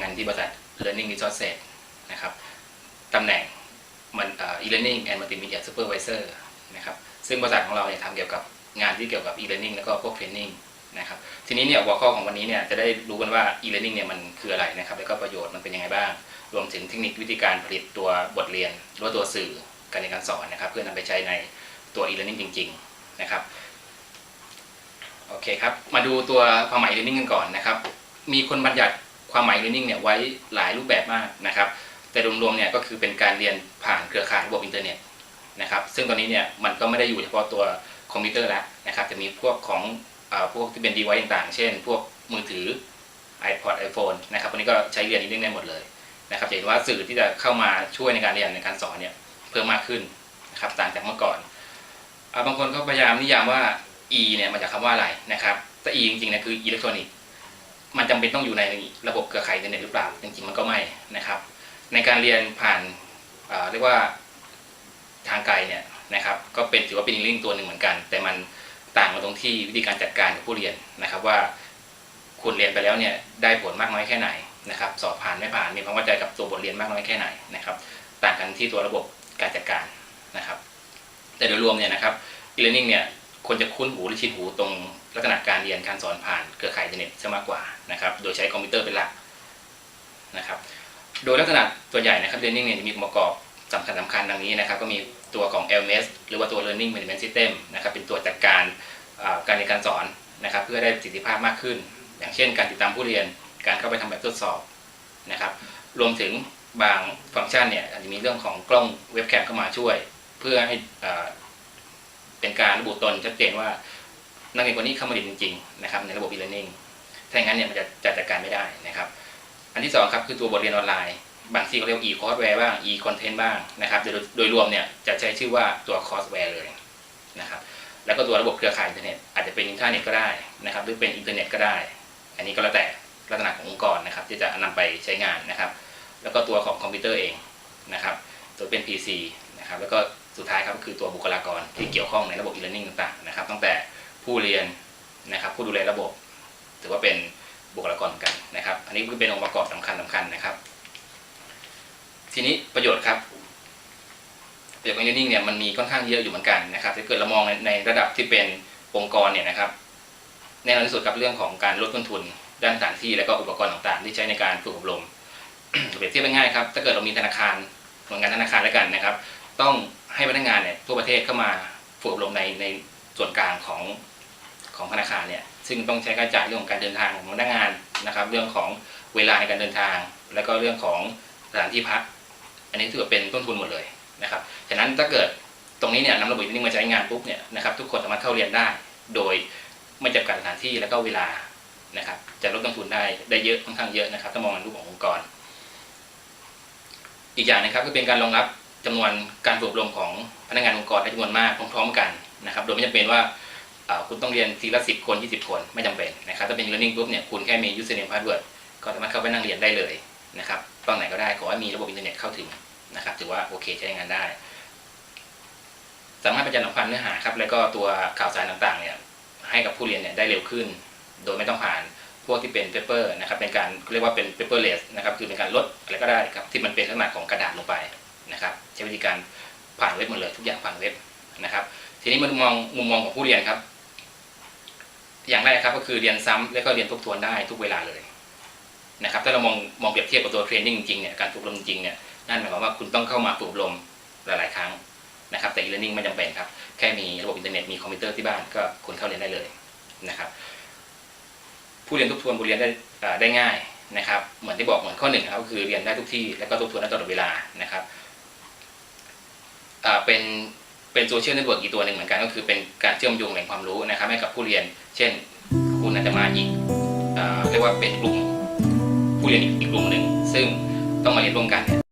งานที่บริษัท Learning Resources นะครับตำแหน่งมันอ่ e-learning and multimedia supervisor นะครับซึ่งบริษัทของเราเนี่ยทำเกี่ยวกับงานที่เกี่ยวกับ e-learning แล้วก็พวก training นะครับทีนี้เนี่ยหัวข้อของวันนี้เนี่ยจะได้รู้กันว่า e-learning เนี่ยมันคืออะไรนะครับแล้วก็ประโยชน์มันเป็นยังไงบ้าง รวมถึงเทคนิควิธีการผลิตตัวบทเรียนหรือว่าตัวสื่อการเรียนการสอนนะครับ เพื่อนำไปใช้ในตัว e-learning จริง ๆนะครับโอเคครับมาดูตัวความหมาย e-learning กันก่อนนะครับมีคนบัญญัติ ความหมาย e-learning เนี่ยไว้หลายรูปแบบมากนะครับ แต่รวมๆเนี่ยก็คือเป็นการเรียนผ่านเครือข่ายระบบอินเทอร์เน็ตนะครับ ซึ่งตอนนี้เนี่ยมันก็ไม่ได้อยู่เฉพาะตัวคอมพิวเตอร์แล้วนะครับจะมีพวกของเอ่อพวกที่เป็น device ต่างๆ เช่น พวกมือถือ iPod iPhone นะครับวันนี้ก็ใช้เรียน e-learning ได้หมดเลยนะครับจะเห็นว่าสื่อที่จะเข้ามาช่วยในการเรียนในการสอนเนี่ยเพิ่มมากขึ้นนะครับต่างจากเมื่อก่อนอบางคนก็พยายามนิยามว่า e เนี่ยมาจากคำว่าอะไรนะครับแต่ e จริงๆเนี่ยคืออิเล็กทรอนิกส์ มันจำเป็นต้องอยู่ในระบบเครือข่ายอินเทอร์เน็ตหรือเปล่าจริงๆมันก็ไม่นะครับ ในการเรียนผ่านเรียกว่าทางไกลเนี่ยนะครับก็เป็นถือว่าเป็นลิงก์ตัวหนึ่งเหมือนกัน แต่มันต่างกันตรงที่วิธีการจัดการกับผู้เรียนนะครับ ว่าคุณเรียนไปแล้วเนี่ยได้ผลมากน้อยแค่ไหนนะครับ สอบผ่านไม่ผ่านมีความเข้าใจกับตัวบทเรียนมากน้อยแค่ไหนนะครับ ต่างกันที่ตัวระบบการจัดการนะครับ แต่โดยรวมเนี่ยนะครับ e-learning เนี่ย ควรจะคุ้นหูหรือชินหูตรงลักษณะการเรียนการสอนผ่านเครือข่ายอินเทอร์เน็ตซะมากกว่านะครับ โดยใช้คอมพิวเตอร์เป็นหลักนะครับ โดยลักษณะตัวใหญ่นะครับ learning เนี่ยจะมีองค์ประกอบสำคัญสำคัญดังนี้นะครับ ก็มีตัวของ LMS หรือว่าตัว learning management system นะครับ เป็นตัวจัดการการเรียนการสอนนะครับ เพื่อได้ประสิทธิภาพมากขึ้น อย่างเช่น การติดตามผู้เรียน การเข้าไปทำแบบทดสอบนะครับ รวมถึงบางฟังก์ชันเนี่ยอาจจะมีเรื่องของกล้องเว็บแคมเข้ามาช่วย เพื่อให้อ่า เป็นการระบุตนชัดเจนว่านักเรียนคนนี้เข้ามาเรียนจริงๆนะครับในระบบ e-learning ถ้าอย่างนั้นเนี่ยมันจะจัดการไม่ได้นะครับ อันที่สองครับคือตัวบทเรียนออนไลน์ บางที่เขาเรียกว่า e-courseware บ้าง e-content บ้างนะครับ โดยโดยรวมเนี่ยจะใช้ชื่อว่าตัว courseware เลยนะครับ แล้วก็ตัวระบบเครือข่ายอินเทอร์เน็ตอาจจะเป็นอินเทอร์เน็ตก็ได้นะครับ หรือเป็นอินเทอร์เน็ตก็ได้ อันนี้ก็แล้วแต่ลักษณะขององค์กรนะครับ ที่จะนำไปใช้งานนะครับ แล้วก็ตัวของคอมพิวเตอร์เองนะครับ ตัวเป็น PC นะครับ แล้วก็ สุดท้ายครับก็คือตัวบุคลากรที่เกี่ยวข้องในระบบ e-learning ต่างๆนะครับตั้งแต่ผู้เรียนนะครับผู้ดูแลระบบ ถือว่าเป็นบุคลากรเหมือนกันนะครับ อันนี้คือเป็นองค์ประกอบสำคัญสคัญนะครับ ทีนี้ประโยชน์ครับประโยชน์ของ e-learning เนี่ยมันมีค่อนข้างเยอะอยู่เหมือนกันนะครับถ้าเกิดเรามองในในระดับที่เป็นองค์กรเนี่ยนะครับแน่นอนที่สุดกับเรื่องของการลดต้นทุนด้านสถานที่และก็อุปกรณ์ต่างๆ ที่ใช้ในการฝึกอบรมเปรียบเทียบง่ายครับถ้าเกิดเรามีธนาคารหน่วยงานธนาคารแล้วกันนะครับ ต้อง ให้พนักงานเนี่ยทั่วประเทศเข้ามาฝึกอบรมในในส่วนกลางของของธนาคารเนี่ยซึ่งต้องใช้ค่าใช้จ่ายเรื่องของการเดินทางของพนักงานนะครับ เรื่องของเวลาในการเดินทาง แล้วก็เรื่องของสถานที่พัก อันนี้ถือว่าเป็นต้นทุนหมดเลยนะครับฉะนั้นถ้าเกิดตรงนี้เนี่ยนำระบบนี้มาใช้งานปุ๊บเนี่ยนะครับทุกคนสามารถเข้าเรียนได้ โดยไม่จำกัดสถานที่แล้วก็เวลานะครับจะลดต้นทุนได้ได้เยอะค่อนข้างเยอะนะครับถ้ามองในรูปขององค์กร อีกอย่างนะครับก็เป็นการรองรับ จำนวนการฝึกอบรมของพนักงานองค์กรได้จำนวนมากพร้อมๆกันนะครับ โดยไม่จำเป็นว่าคุณต้องเรียนทีละสิบคน 20 คนไม่จำเป็นนะครับถ้าเป็น learning group เนี่ยคุณแค่มี username password ก็สามารถเข้าไปนั่งเรียนได้เลยนะครับตอนไหนก็ได้ขอให้มีระบบอินเทอร์เน็ตเข้าถึงนะครับ ถือว่าโอเคใช้งานได้ สามารถประชาสัมพันธ์เนื้อหาครับ แล้วก็ตัวข่าวสารต่างๆเนี่ยให้กับผู้เรียนเนี่ยได้เร็วขึ้น โดยไม่ต้องผ่านพวกที่เป็น paper นะครับเป็นการเรียกว่าเป็น paperless นะครับคือเป็นการลดอะไรก็ได้ครับที่มันเป็นลักษณะของกระดาษลงไป นะครับใช้วิธีการผ่านเว็บหมดเลยทุกอย่างผ่านเว็บนะครับ ทีนี้มามุมมองมุมมองของผู้เรียนครับ อย่างแรกครับก็คือเรียนซ้ำแล้วก็เรียนทบทวนได้ทุกเวลาเลยนะครับถ้าเรามองมองเปรียบเทียบกับตัวเทรนนิ่งจริงเนี่ยการฝึกอบรมจริงเนี่ยนั่นหมายความว่าคุณต้องเข้ามาฝึกอบรมหลาย ๆ ครั้งนะครับ แต่ e-learning ไม่จำเป็นครับ แค่มีระบบอินเทอร์เน็ตมีคอมพิวเตอร์ที่บ้านก็คุณเข้าเรียนได้เลยนะครับ ผู้เรียนทบทวนบทเรียนได้ได้ง่ายนะครับ เหมือนที่บอกเหมือนข้อหนึ่งครับก็คือเรียนได้ทุกที่แล้วก็ทบทวนได้ตลอดเวลานะครับ เป็นเป็นโซเชียลเน็ตเวิร์กอีกตัวหนึ่งเหมือนกันก็คือเป็นการเชื่อมโยงแหล่งความรู้นะครับให้กับผู้เรียน เช่น คุณอาจจะมาอีกอ่าเรียกว่าเป็นกลุ่มผู้เรียนอีกกลุ่มหนึ่งซึ่งต้องมาเรียนร่วมกัน